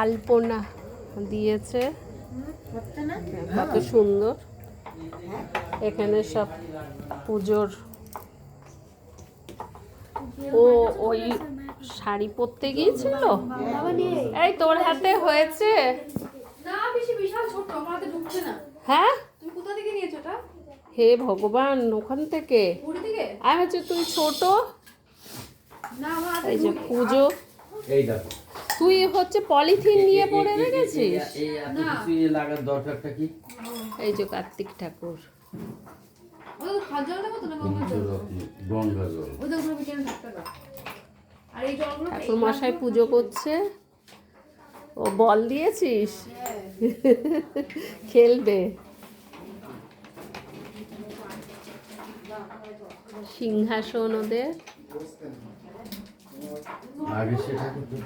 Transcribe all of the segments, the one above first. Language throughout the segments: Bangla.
আলপনা দিয়েছে। কত সুন্দর। এখানে সব পুজোর ও ওই শাড়ি পরতে গিয়েছিল? এই তোর হাতে হয়েছে? না বেশি বিশাল ছোট আমার হাতে ঢুকছে না। হ্যাঁ? তুমি কোথা থেকে নিয়েছো এটা হে ভগবান ওখান থেকে। পুরী থেকে? আমি হচ্ছে তুই ছোট। এই যে পুজো। এই দেখো। তুই হচ্ছে পলিথিন নিয়ে পড়ে রেখেছিস? লাগার দরকারটা কি? এই যে কার্তিক ঠাকুর। ঠাকুর মশাই পুজো করছে। ও বল দিয়েছিস? খেলবে। সিংহাসন ওদের। আগে সেটা করতে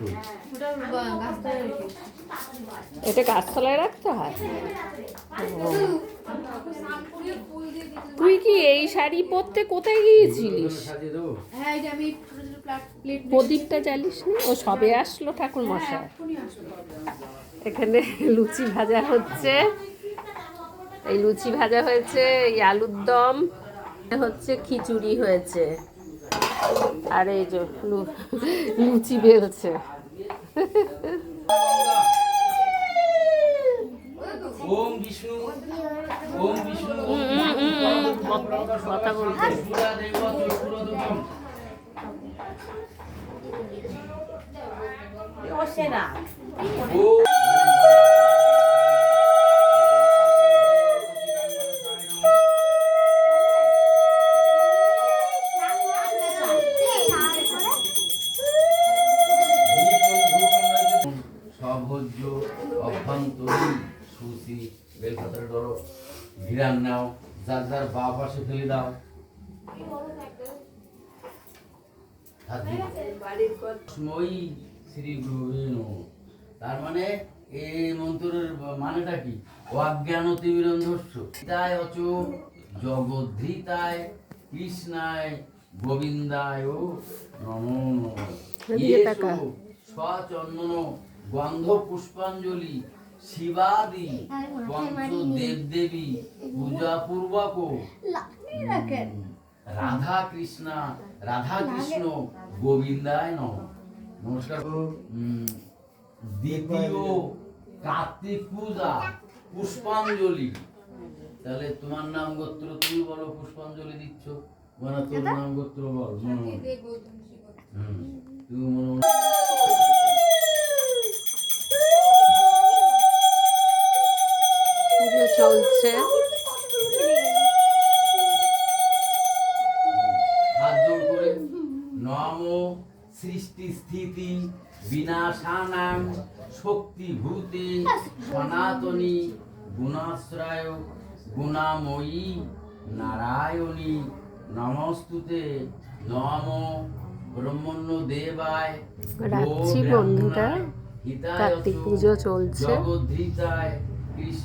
এটা গাছতলায় রাখতে হয়? তুই কি এই শাড়ি পরতে কোথায় গিয়েছিলিস? হ্যাঁ প্রদীপটা জ্বালিস নি ও সবে আসলো ঠাকুর মশাই। এখানে লুচি ভাজা হচ্ছে। এই লুচি ভাজা হয়েছে এই আলুর দম। হচ্ছে খিচুড়ি হয়েছে। আর এই যে লুচি বেলছে কথা বলতে বসে না সভোজ্য অভ্যন্তরীণ বেলপাতার ধরো ভিড়ান নাও। যার যার বা পাশে ফেলে দাও। শ্রী তার মানে এই মন্ত্রের মানেটা কি? অজ্ঞান তিমিরন্ধস্য তাই অচ জগদ্ধৃতায় কৃষ্ণায় গোবিন্দায় ও নমো নমঃ। গন্ধ পুষ্পাঞ্জলি শিবাদি পঞ্চ দেবদেবী পূজা পূর্বক রাধা কৃষ্ণা রাধা কৃষ্ণ গোবিন্দায় নম। নমস্কার। দ্বিতীয় কার্তিক পূজা পুষ্পাঞ্জলি। তাহলে তোমার নাম গোত্র তুমি বলো পুষ্পাঞ্জলি দিচ্ছ? মানে তোর নাম গোত্র বল মনে মনে। হুম, তুমি মনে মনে হাত নম সৃষ্টি স্থিতি শক্তিভূতে সনাতনী গুণাশ্রয় গুণাময়ী নারায়ণী নমস্তুতে নম ব্রহ্মণ্য দেবায় রাখছি গো বন্ধুরা। কার্তিক পুজো চলছে। জগদ্ধৃতায় কৃষ্ণ